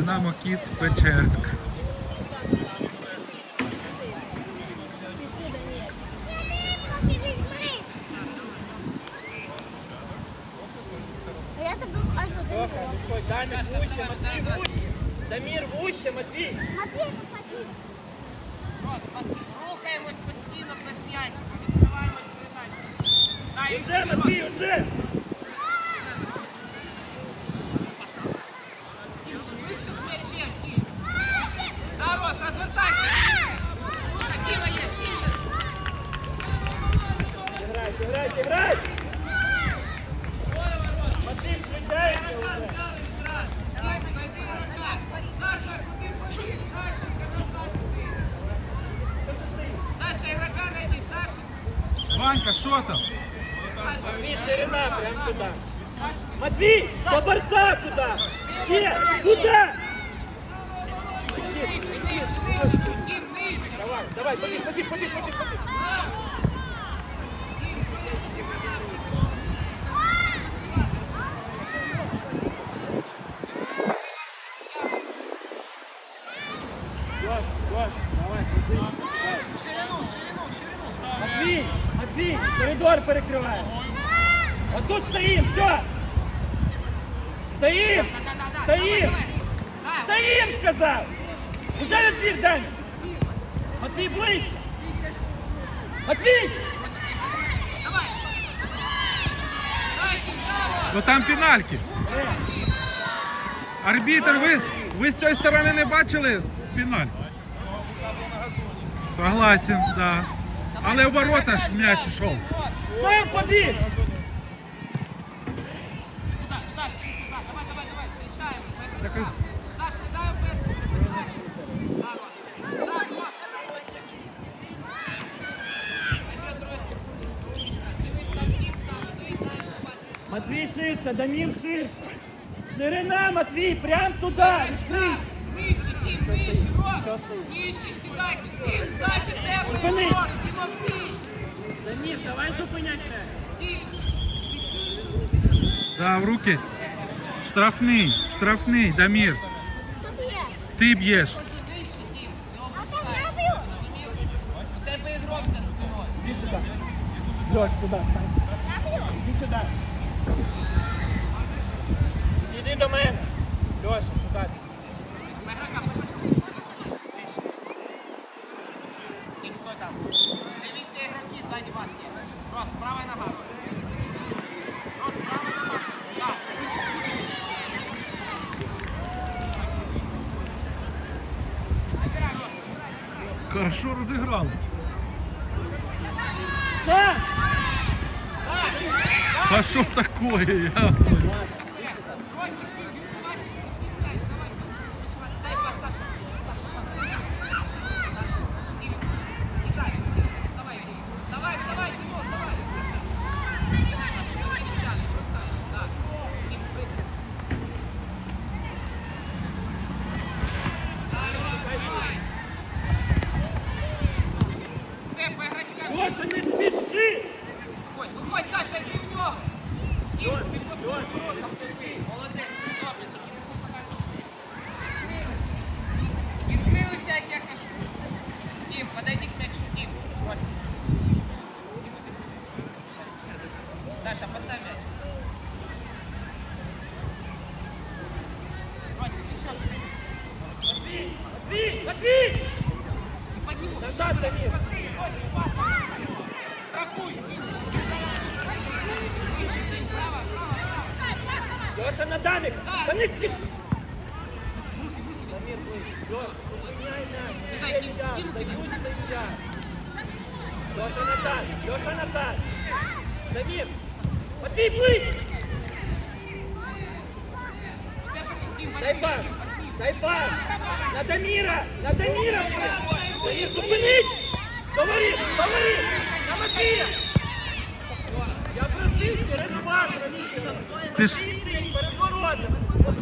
Динамо Кіц Печерськ. Я забув аж один. Ой, Дамир, вуще, Матвій, вуще. Дамір, вуще, Матвій. Матвій, Матвій. Рухаємось постійно без м'ячика, відкриваємось передачі. Дай Уже, Матвій, уже. Грайте, грайте, грайте. Матвій, включається уже. Саша, куди побіг? Сашенька, назад іди. Саша, ігрока найди, Саша. Ванька, що там? Матвій, ширина, прям туди. Матвій, по борта туди. Ще, туди. Нижче, нижче, нижче, чуть Дім, нижче. Давай, давай, побіг, побіг, побіг, побіг, побіг. Матвій, Матвій, коридор перекриває. А тут стоїм, все. Стоїм, Да-да-да, стоїм, давай, давай. стоїм, сказав. Уже відбіг, Даня. Матвій, ближче. Матвій, Бо там пенальки. Арбітер, ви, ви з цієї сторони не бачили пеналь? Согласен, да. Але в ворота ж м'яч йшов. сам побіг. Туда, Матвій ширше, Дамір ширше. Ширина, Матвій, прям туди. Відкрий. Нижче, Кіт, нижче, Рос. Нижче, сідай, Кіт, ззаді тебе, Зупини. Єгор, Тимофій. Дамір, давай зупиняй треба. Дім, ти чуєш, що да, в руки. Штрафний, штрафний, Дамір. Хто б'є? Ти б'єш. Може нижче, Дім, не А там опускай. я б'ю. Розумів? У тебе ігрок за спиною. Іди сюди. Льош, сюди. стань. Я б'ю. Іди сюди. Іди до мене. Льоша. Дивіться ігроки, ззаді вас є. Рос, права нога, Рос. Рос, права нога. Так. Хорошо розіграли. А що таке? Я... Назад, Дамір. Быстрее, Ростик, пас. Страхуй. Выше, Дим, право, право, право. Льоша на дамик. Та не спіши. Кидай, Дим, Диму кидай. Леша назад, Леша назад. Дамир, Матвей. Дим, Дай возьми, пас, Дим, возьми. дай пас. На Дамира, на Дамира. Дамир, зупинить. Говори, говори. На Матвія. Я просив через два проміщення. Ти ж- Матвій стоїть перед воротами.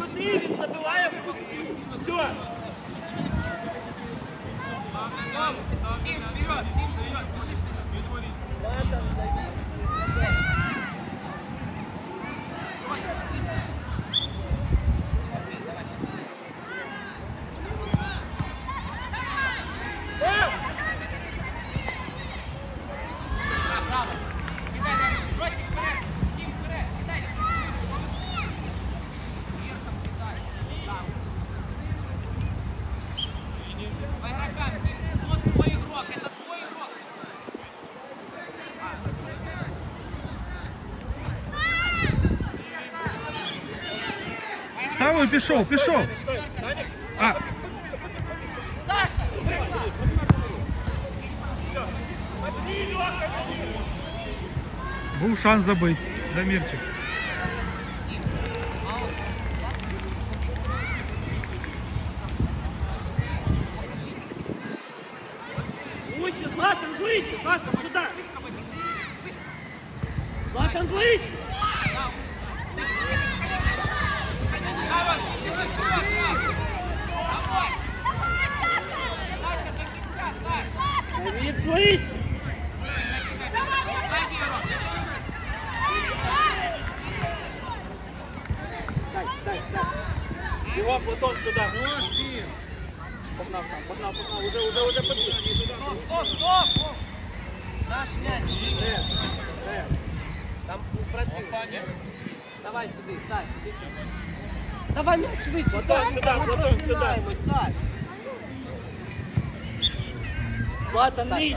Куди він забиває в пусту. Все. Дим, вперед, Дим, вперед. Ладно, Ставив, пішов, пішов. А, Саша, приклад. Матвій, Льоха, був шанс забити. Дамірчик. Ближче, Златан, ближче, Златан, сюди. Златан, ближче. Уже, уже, уже подбил. Стоп, стоп. Наш м'яч. Э, э. Там продвиг. Давай іди сюди. Давай м'яч швидше, Платон Саш. сюда, Ми Платон просинаємось, Саш. Златан, нижче.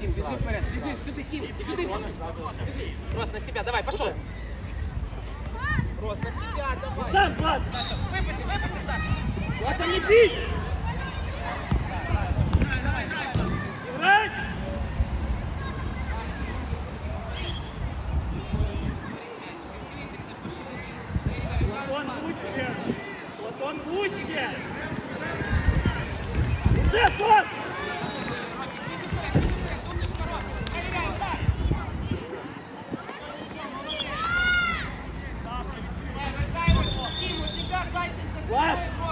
Ким, бежи вперед, бежи, сюда, Ким, сюда, бежи. Просто на себя, давай, пошел. Просто на себя, давай. Сам, Златан. Саша, выпади, выпади, Саша. Златан, не бей. Платон, гуще.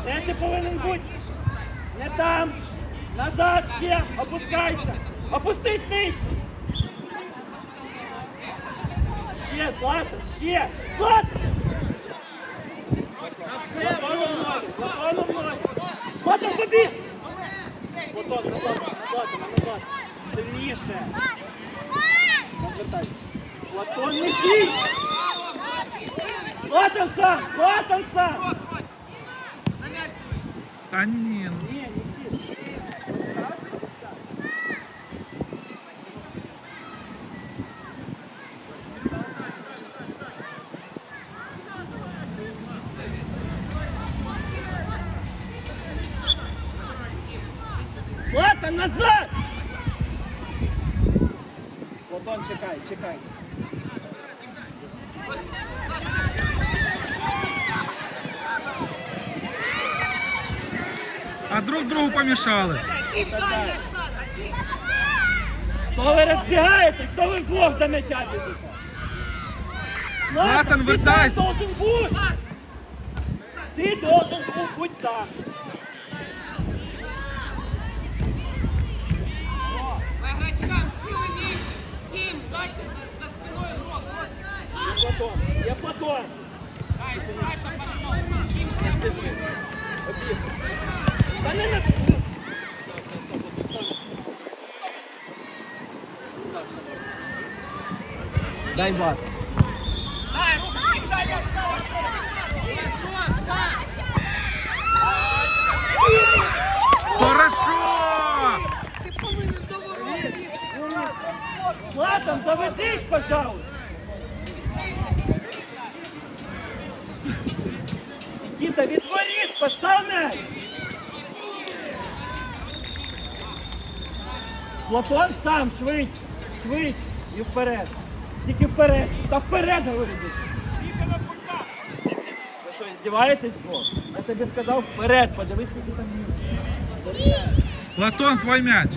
Уже, ти повинен бути? Не там. Назад ще. Опускайся. Опустись нижче. Ще, Златан, ще. Златан! Платоном ноги, Платоном ноги. Златан, побіг! Платон, назад, Златан, назад. Сильніше. Розвертайся. Платон, не бій! Златан сам! Златан сам! Та ні, ну. Ні, назад! Платон, чекай, чекай. А друг другу помішали. То ви розбігаєтесь, то ви вдвох до м'яча біжите. Златан, ти вертайся. там должен бути. Ти должен був бути там. Ким, сзади, за, за спиной игрок. Я Платон, я Платон. Ай, Саша пошел. Ким, Спіши. Обіг. Та не на... Дай бат. Дай, руку, Ким, дай, я ждал. Хорошо! Ти повинен до ворот. Златан, заведись, пожалуйста. Нікіта, відворіт, постав м'яч. Платон сам швидше, швидше і вперед. Тільки вперед. Та вперед, говорю. Більше на Ви що, здіваєтесь, Бог? Я тобі сказав вперед, подивись, скільки там місця. Платон, твой м'яч.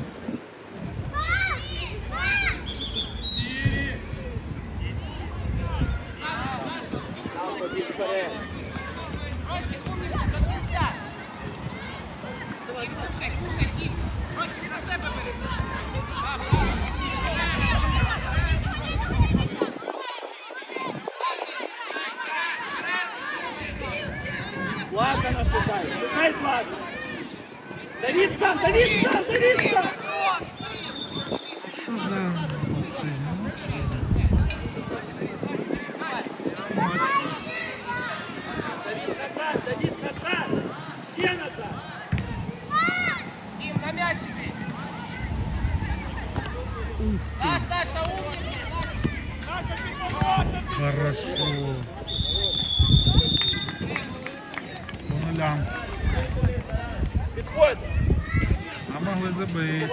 Златана шукай, шукай Златана. Давид сам, Давид сам, Давид сам. Що за... Назад, Давид, назад. Ще назад. Ким, на мяч иди. Да, Саша, умница, Саша. Хорошо. Ногам. Підходь. А могли забити.